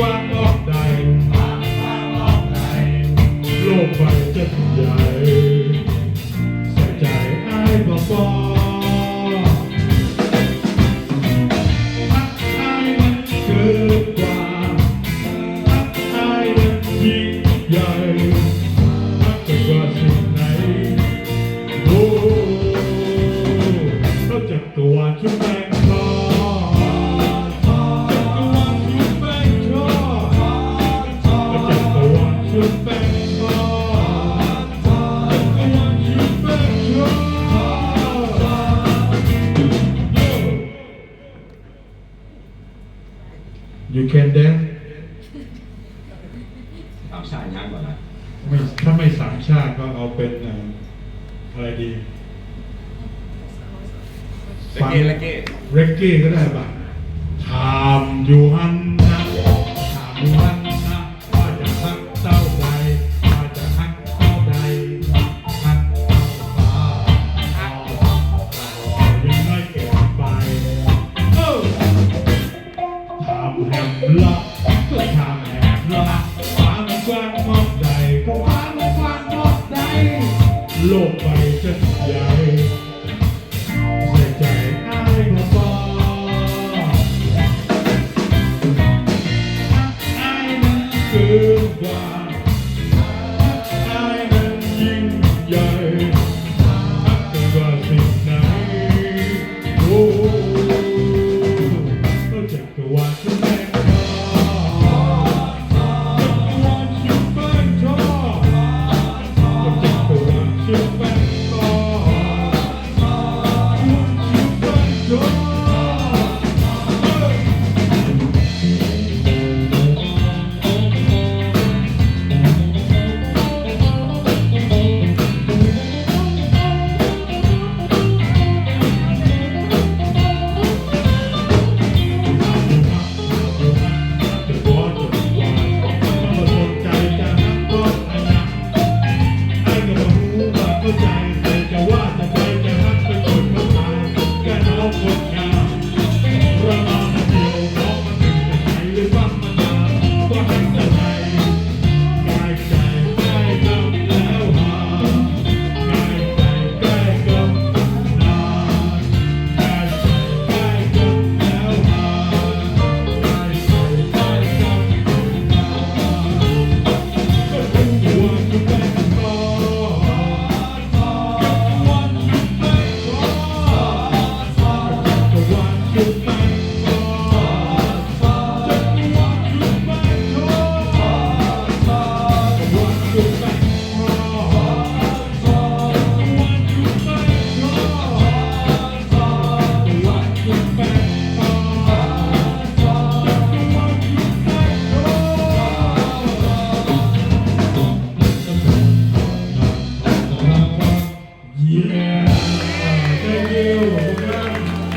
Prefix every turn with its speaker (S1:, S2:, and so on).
S1: กว้างออกใดโลกใบจะใหญ่ใส่ใจไอ้บ่บ่ฮักไอ้มันเกินกว่าฮักไอ้มันยิ่งใหญ่ฮักเกินกว่าสิ่งไหนโอ้เราจักรวาลชุดแป้ง You can dance
S2: สามชาติย่างก่อนนะ
S1: ไม่ถ้าไม่สามชาติก็เอาเป็นเอ่ออะไรดี
S2: เลเก้เลเก้
S1: เรกเก้ก็ได้ป่ะถามามแหมละก็ถามแหมละฟ้ามันกว้างมอกใดก็ฟ้ามันกว้างมอกใดโลกใบ